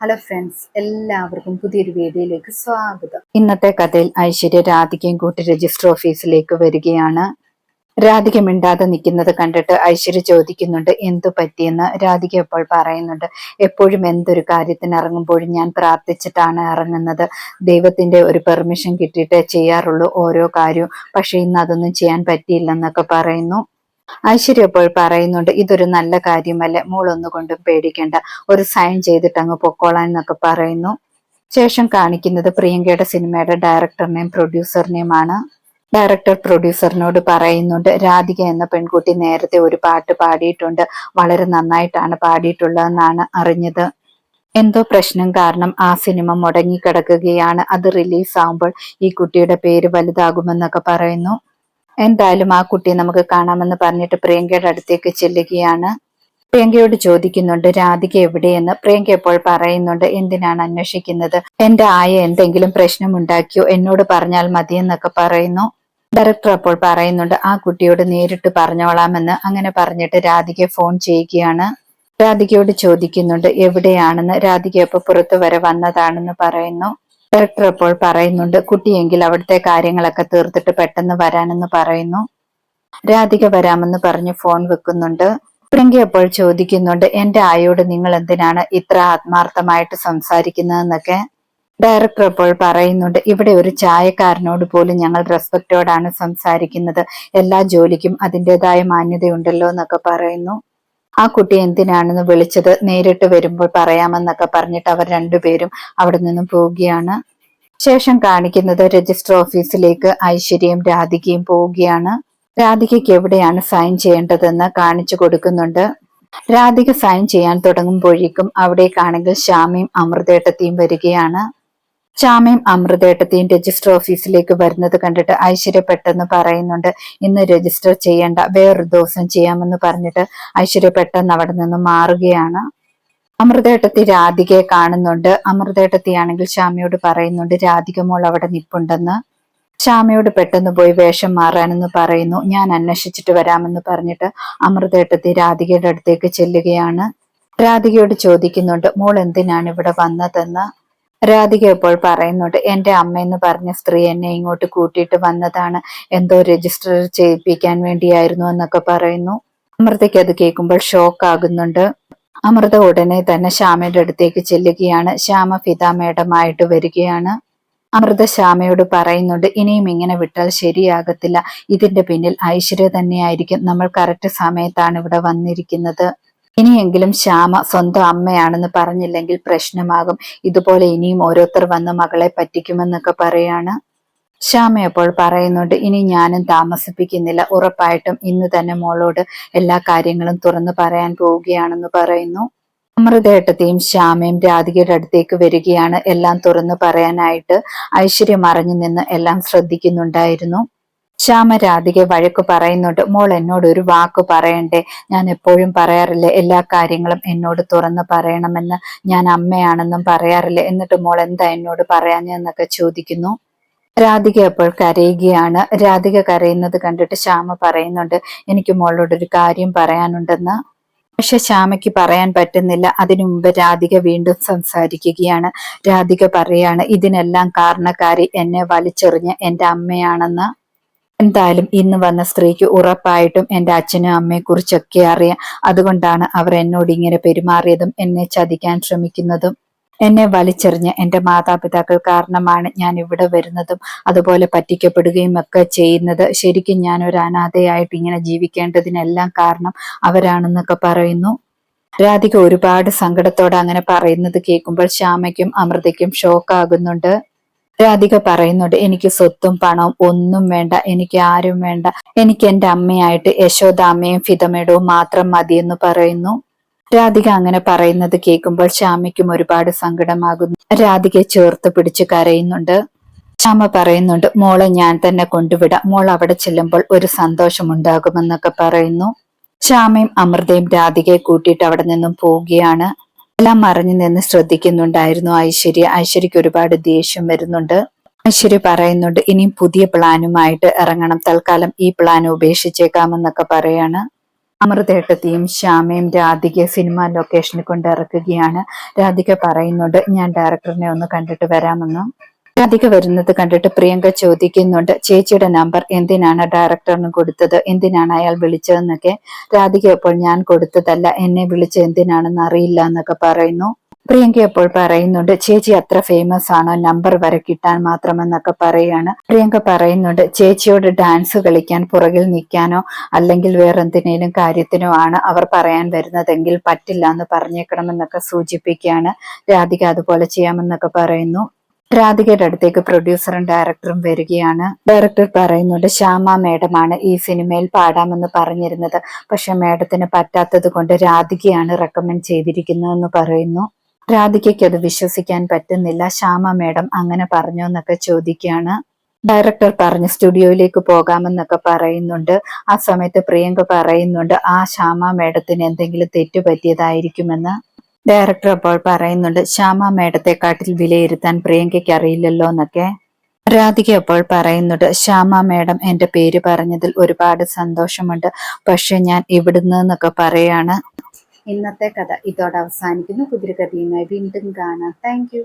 Hello friends എല്ലാവർക്കും പുതിയൊരു വീഡിയോയിലേക്ക് സ്വാഗതം. ഇന്നത്തെ കഥയിൽ ഐശ്വര്യ രാധികയും കൂട്ടി രജിസ്റ്റർ ഓഫീസിലേക്ക് വരികയാണ്. രാധിക മിണ്ടാതെ നിൽക്കുന്നത് കണ്ടിട്ട് ഐശ്വര്യ ചോദിക്കുന്നുണ്ട് എന്തു പറ്റിയെന്ന്? രാധിക ഇപ്പോൾ പറയുന്നുണ്ട് എപ്പോഴും എന്തൊരു കാര്യത്തിന് ഇറങ്ങുമ്പോഴും ഞാൻ പ്രാർത്ഥിച്ചിട്ടാണ് ഇറങ്ങുന്നത്. ദൈവത്തിന്റെ ഒരു പെർമിഷൻ കിട്ടിയിട്ടേ ചെയ്യാറുള്ളൂ ഓരോ കാര്യവും പക്ഷെ ഇന്ന് അതൊന്നും ചെയ്യാൻ പറ്റിയില്ലെന്നൊക്കെ പറയുന്നു. ഐശ്വര്യ അപ്പോൾ പറയുന്നുണ്ട് ഇതൊരു നല്ല കാര്യമല്ല? മോളൊന്നുകൊണ്ടും പേടിക്കേണ്ട. ഒരു സൈൻ ചെയ്തിട്ട് അങ്ങ് പൊക്കോളാൻ എന്നൊക്കെ പറയുന്നു. ശേഷം കാണിക്കുന്നത് പ്രിയങ്കയുടെ സിനിമയുടെ ഡയറക്ടറിനെയും പ്രൊഡ്യൂസറിനെയുമാണ് ഡയറക്ടർ പ്രൊഡ്യൂസറിനോട് പറയുന്നുണ്ട് രാധിക എന്ന പെൺകുട്ടി നേരത്തെ ഒരു പാട്ട് പാടിയിട്ടുണ്ട്. വളരെ നന്നായിട്ടാണ് പാടിയിട്ടുള്ളതെന്നാണ് അറിഞ്ഞത്. എന്തോ പ്രശ്നം കാരണം ആ സിനിമ മുടങ്ങിക്കിടക്കുകയാണ്. അത് റിലീസ് ആവുമ്പോൾ ഈ കുട്ടിയുടെ പേര് വലുതാകുമെന്നൊക്കെ പറയുന്നു. എന്തായാലും ആ കുട്ടിയെ നമുക്ക് കാണാമെന്ന് പറഞ്ഞിട്ട് പ്രിയങ്കയുടെ അടുത്തേക്ക് ചെല്ലുകയാണ്. പ്രിയങ്കയോട് ചോദിക്കുന്നുണ്ട് രാധിക എവിടെയെന്ന്? പ്രിയങ്ക എപ്പോൾ പറയുന്നുണ്ട് എന്തിനാണ് അന്വേഷിക്കുന്നത്? എന്റെ ആയ എന്തെങ്കിലും പ്രശ്നമുണ്ടാക്കിയോ എന്നോട് പറഞ്ഞാൽ മതിയെന്നൊക്കെ പറയുന്നു. ഡയറക്ടർ അപ്പോൾ പറയുന്നുണ്ട് ആ കുട്ടിയോട് നേരിട്ട് പറഞ്ഞോളാമെന്ന്. അങ്ങനെ പറഞ്ഞിട്ട് രാധികയെ ഫോൺ ചെയ്യുകയാണ്. രാധികയോട് ചോദിക്കുന്നുണ്ട് എവിടെയാണെന്ന്? രാധിക എപ്പോ പുറത്തു വരെ വന്നതാണെന്ന് പറയുന്നു. ഡയറക്ടർ അപ്പോൾ പറയുന്നുണ്ട് കുട്ടിയെങ്കിൽ അവിടുത്തെ കാര്യങ്ങളൊക്കെ തീർത്തിട്ട് പെട്ടെന്ന് വരാനെന്ന് പറയുന്നു. രാധിക വരാമെന്ന് പറഞ്ഞ് ഫോൺ വെക്കുന്നുണ്ട്. പ്രിയങ്ക അപ്പോൾ ചോദിക്കുന്നുണ്ട് എന്റെ ആയോട് നിങ്ങൾ എന്തിനാണ് ഇത്ര ആത്മാർത്ഥമായിട്ട് സംസാരിക്കുന്നതെന്നൊക്കെ? ഡയറക്ടർ അപ്പോൾ പറയുന്നുണ്ട് ഇവിടെ ഒരു ചായക്കാരനോട് പോലും ഞങ്ങൾ റെസ്പെക്റ്റോടാണ് സംസാരിക്കുന്നത്. എല്ലാ ജോലിക്കും അതിന്റെതായ മാന്യതയുണ്ടല്ലോ എന്നൊക്കെ പറയുന്നു. ആ കുട്ടി എന്തിനാണെന്ന് വിളിച്ചത് നേരിട്ട് വരുമ്പോൾ പറയാമെന്നൊക്കെ പറഞ്ഞിട്ട് അവർ രണ്ടുപേരും അവിടെ നിന്നും പോവുകയാണ്. ശേഷം കാണിക്കുന്നത് രജിസ്റ്റർ ഓഫീസിലേക്ക് ഐശ്വര്യയും രാധികയും പോവുകയാണ്. രാധികയ്ക്ക് എവിടെയാണ് സൈൻ ചെയ്യേണ്ടതെന്ന് കാണിച്ചു കൊടുക്കുന്നുണ്ട്. രാധിക സൈൻ ചെയ്യാൻ തുടങ്ങുമ്പോഴേക്കും അവിടേക്കാണെങ്കിൽ ശ്യാമയും അമൃതേട്ടത്തെയും വരികയാണ്. ശ്യാമയും അമൃതേട്ടത്തെയും രജിസ്റ്റർ ഓഫീസിലേക്ക് വരുന്നത് കണ്ടിട്ട് ഐശ്വര്യ പെട്ടെന്ന് പറയുന്നുണ്ട്. ഇന്ന് രജിസ്റ്റർ ചെയ്യേണ്ട വേറൊരു ദിവസം ചെയ്യാമെന്ന് പറഞ്ഞിട്ട് ഐശ്വര്യ പെട്ടെന്ന് അവിടെ നിന്ന് മാറുകയാണ്. അമൃതേട്ടത്തി രാധികയെ കാണുന്നുണ്ട്. അമൃതേട്ടത്തിയാണെങ്കിൽ ശ്യാമയോട് പറയുന്നുണ്ട് രാധിക മോൾ അവിടെ നിപ്പുണ്ടെന്ന്. ശ്യാമയോട് പെട്ടെന്ന് പോയി വേഷം മാറാനെന്ന് പറയുന്നു. ഞാൻ അന്വേഷിച്ചിട്ട് വരാമെന്ന് പറഞ്ഞിട്ട് അമൃതേട്ടത്തി രാധികയുടെ അടുത്തേക്ക് ചെല്ലുകയാണ്. രാധികയോട് ചോദിക്കുന്നുണ്ട് മോൾ എന്തിനാണ് ഇവിടെ വന്നതെന്ന്? രാധിക ഇപ്പോൾ പറയുന്നുണ്ട് എന്റെ അമ്മയെന്ന് പറഞ്ഞ സ്ത്രീ എന്നെ ഇങ്ങോട്ട് കൂട്ടിയിട്ട് വന്നതാണ്. എന്തോ രജിസ്റ്റർ ചെയ്യിപ്പിക്കാൻ വേണ്ടിയായിരുന്നു എന്നൊക്കെ പറയുന്നു. അമൃതയ്ക്ക് അത് കേൾക്കുമ്പോൾ ഷോക്ക് ആകുന്നുണ്ട്. അമൃത ഉടനെ തന്നെ ശ്യാമയുടെ അടുത്തേക്ക് ചെല്ലുകയാണ്. ശ്യാമ ഫിത മേഡമായിട്ട് വരികയാണ്. അമൃത ശ്യാമയോട് പറയുന്നുണ്ട് ഇനിയും ഇങ്ങനെ വിട്ടാൽ ശരിയാകത്തില്ല. ഇതിന്റെ പിന്നിൽ ഐശ്വര്യ തന്നെയായിരിക്കും. നമ്മൾ കറക്റ്റ് സമയത്താണ് ഇവിടെ വന്നിരിക്കുന്നത്. ഇനിയെങ്കിലും ശ്യാമ സ്വന്തം അമ്മയാണെന്ന് പറഞ്ഞില്ലെങ്കിൽ പ്രശ്നമാകും. ഇതുപോലെ ഇനിയും ഓരോരുത്തർ വന്ന് മകളെ പറ്റിക്കുമെന്നൊക്കെ പറയാണ്. ശ്യാമ അപ്പോൾ പറയുന്നുണ്ട് ഇനി ഞാനും താമസിപ്പിക്കുന്നില്ല. ഉറപ്പായിട്ടും ഇന്ന് തന്നെ മോളോട് എല്ലാ കാര്യങ്ങളും തുറന്നു പറയാൻ പോവുകയാണെന്ന് പറയുന്നു. അമൃതേട്ടത്തെയും ശ്യാമയും രാധികയുടെ അടുത്തേക്ക് വരികയാണ്. എല്ലാം തുറന്നു പറയാനായിട്ട് ഐശ്വര്യം അറിഞ്ഞു നിന്ന് എല്ലാം ശ്രദ്ധിക്കുന്നുണ്ടായിരുന്നു. ശ്യാമ രാധിക വഴക്ക് പറയുന്നുണ്ട്. മോൾ എന്നോട് ഒരു വാക്ക് പറയണ്ടേ? ഞാൻ എപ്പോഴും പറയാറില്ലേ എല്ലാ കാര്യങ്ങളും എന്നോട് തുറന്ന് പറയണമെന്ന്. ഞാൻ അമ്മയാണെന്നും പറയാറില്ലേ? എന്നിട്ട് മോൾ എന്താ എന്നോട് പറയാഞ്ഞെന്നൊക്കെ ചോദിക്കുന്നു. രാധിക അപ്പോൾ കരയുകയാണ്. രാധിക കരയുന്നത് കണ്ടിട്ട് ശ്യാമ പറയുന്നുണ്ട് എനിക്ക് മോളോട് ഒരു കാര്യം പറയാനുണ്ടെന്ന്. പക്ഷെ ശ്യാമയ്ക്ക് പറയാൻ പറ്റുന്നില്ല. അതിനു മുമ്പ് രാധിക വീണ്ടും സംസാരിക്കുകയാണ്. രാധിക പറയാണ് ഇതിനെല്ലാം കാരണക്കാരി എന്നെ വലിച്ചെറിഞ്ഞ് എന്റെ അമ്മയാണെന്ന്. എന്തായാലും ഇന്ന് വന്ന സ്ത്രീക്ക് ഉറപ്പായിട്ടും എന്റെ അച്ഛനും അമ്മയെ കുറിച്ചൊക്കെ അറിയാം. അതുകൊണ്ടാണ് അവർ എന്നോട് ഇങ്ങനെ പെരുമാറിയതും എന്നെ ചതിക്കാൻ ശ്രമിക്കുന്നതും. എന്നെ വലിച്ചെറിഞ്ഞ് എന്റെ മാതാപിതാക്കൾ കാരണമാണ് ഞാൻ ഇവിടെ വരുന്നതും അതുപോലെ പറ്റിക്കപ്പെടുകയും ഒക്കെ ചെയ്യുന്നത്. ശരിക്കും ഞാൻ ഒരു അനാഥയായിട്ട് ഇങ്ങനെ ജീവിക്കേണ്ടതിനെല്ലാം കാരണം അവരാണെന്നൊക്കെ പറയുന്നു. രാധിക ഒരുപാട് സങ്കടത്തോടെ അങ്ങനെ പറയുന്നത് കേൾക്കുമ്പോൾ ശ്യാമയ്ക്കും അമൃതയ്ക്കും ഷോക്കാകുന്നുണ്ട് രാധിക പറയുന്നുണ്ട് എനിക്ക് സ്വത്തും പണവും ഒന്നും വേണ്ട എനിക്ക് ആരും വേണ്ട. എനിക്ക് എന്റെ അമ്മയായിട്ട് യശോദാമ്മയും ഫിതമേടവും മാത്രം മതിയെന്ന് പറയുന്നു. രാധിക അങ്ങനെ പറയുന്നത് കേൾക്കുമ്പോൾ ശ്യാമയ്ക്കും ഒരുപാട് സങ്കടമാകുന്നു. രാധികയെ ചേർത്ത് പിടിച്ച് കരയുന്നുണ്ട്. ശ്യാമ പറയുന്നുണ്ട് മോളെ ഞാൻ തന്നെ കൊണ്ടുവിടാം. മോൾ അവിടെ ചെല്ലുമ്പോൾ ഒരു സന്തോഷം ഉണ്ടാകുമെന്നൊക്കെ പറയുന്നു. ശ്യാമയും അമൃതയും രാധികയെ കൂട്ടിയിട്ട് അവിടെ നിന്നും പോവുകയാണ്. എല്ലാം മറിഞ്ഞു നിന്ന് ശ്രദ്ധിക്കുന്നുണ്ടായിരുന്നു. ഐശ്വര്യ ഐശ്വര്യക്ക് ഒരുപാട് ദേഷ്യം വരുന്നുണ്ട്. ഐശ്വര്യ പറയുന്നുണ്ട് ഇനിയും പുതിയ പ്ലാനുമായിട്ട് ഇറങ്ങണം. തൽക്കാലം ഈ പ്ലാൻ ഉപേക്ഷിച്ചേക്കാമെന്നൊക്കെ പറയാണ്. അമൃതേട്ടത്തെയും ശ്യാമയും രാധിക സിനിമ ലൊക്കേഷനിൽ കൊണ്ട് ഇറക്കുകയാണ്. രാധിക പറയുന്നുണ്ട് ഞാൻ ഡയറക്ടറിനെ ഒന്ന് കണ്ടിട്ട് വരാമെന്ന്. രാധിക വരുന്നത് കണ്ടിട്ട് പ്രിയങ്ക ചോദിക്കുന്നുണ്ട് ചേച്ചിയുടെ നമ്പർ എന്തിനാണ് ഡയറക്ടറിന് കൊടുത്തത്? എന്തിനാണ് അയാൾ വിളിച്ചതെന്നൊക്കെ? രാധിക അപ്പോൾ ഞാൻ കൊടുത്തതല്ല എന്നെ വിളിച്ച് എന്തിനാണെന്ന് അറിയില്ല എന്നൊക്കെ പറയുന്നു. പ്രിയങ്ക അപ്പോൾ പറയുന്നുണ്ട് ചേച്ചി അത്ര ഫേമസ് ആണോ? നമ്പർ വരെ കിട്ടാൻ മാത്രമെന്നൊക്കെ പറയാണ്. പ്രിയങ്ക പറയുന്നുണ്ട് ചേച്ചിയോട് ഡാൻസ് കളിക്കാൻ പുറകിൽ നിൽക്കാനോ അല്ലെങ്കിൽ വേറെ എന്തിനേലും കാര്യത്തിനോ ആണ് അവർ പറയാൻ വരുന്നതെങ്കിൽ പറ്റില്ല എന്ന് പറഞ്ഞേക്കണമെന്നൊക്കെ സൂചിപ്പിക്കുകയാണ്. രാധിക അതുപോലെ ചെയ്യാമെന്നൊക്കെ പറയുന്നു. രാധികയുടെ അടുത്തേക്ക് പ്രൊഡ്യൂസറും ഡയറക്ടറും വരികയാണ്. ഡയറക്ടർ പറയുന്നുണ്ട് ശ്യാമ മേഡമാണ് ഈ സിനിമയിൽ പാടാമെന്ന് പറഞ്ഞിരുന്നത്. പക്ഷെ മേഡത്തിന് പറ്റാത്തത് കൊണ്ട് രാധികയാണ് റെക്കമെൻഡ് ചെയ്തിരിക്കുന്നതെന്ന് പറയുന്നു. രാധികയ്ക്ക് അത് വിശ്വസിക്കാൻ പറ്റുന്നില്ല. ശ്യാമ മേഡം അങ്ങനെ പറഞ്ഞു എന്നൊക്കെ ചോദിക്കുകയാണ്. ഡയറക്ടർ പറഞ്ഞ് സ്റ്റുഡിയോയിലേക്ക് പോകാമെന്നൊക്കെ പറയുന്നുണ്ട്. ആ സമയത്ത് പ്രിയങ്ക പറയുന്നുണ്ട് ആ ശ്യാമ മേഡത്തിന് എന്തെങ്കിലും തെറ്റ് പറ്റിയതായിരിക്കുമെന്ന് ഡയറക്ടർ അപ്പോൾ പറയുന്നുണ്ട് ശ്യാമ മേഡത്തെക്കാട്ടിൽ വിലയിരുത്താൻ പ്രിയങ്കയ്ക്ക് അറിയില്ലല്ലോ എന്നൊക്കെ. രാധിക അപ്പോൾ പറയുന്നുണ്ട് ശ്യാമ മേഡം എന്റെ പേര് പറഞ്ഞതിൽ ഒരുപാട് സന്തോഷമുണ്ട് പക്ഷെ ഞാൻ ഇവിടുന്ന് എന്നൊക്കെ പറയാണ്. ഇന്നത്തെ കഥ ഇതോടെ അവസാനിക്കുന്നു. കുതിരകഥയുമായി വീണ്ടും കാണാം. താങ്ക്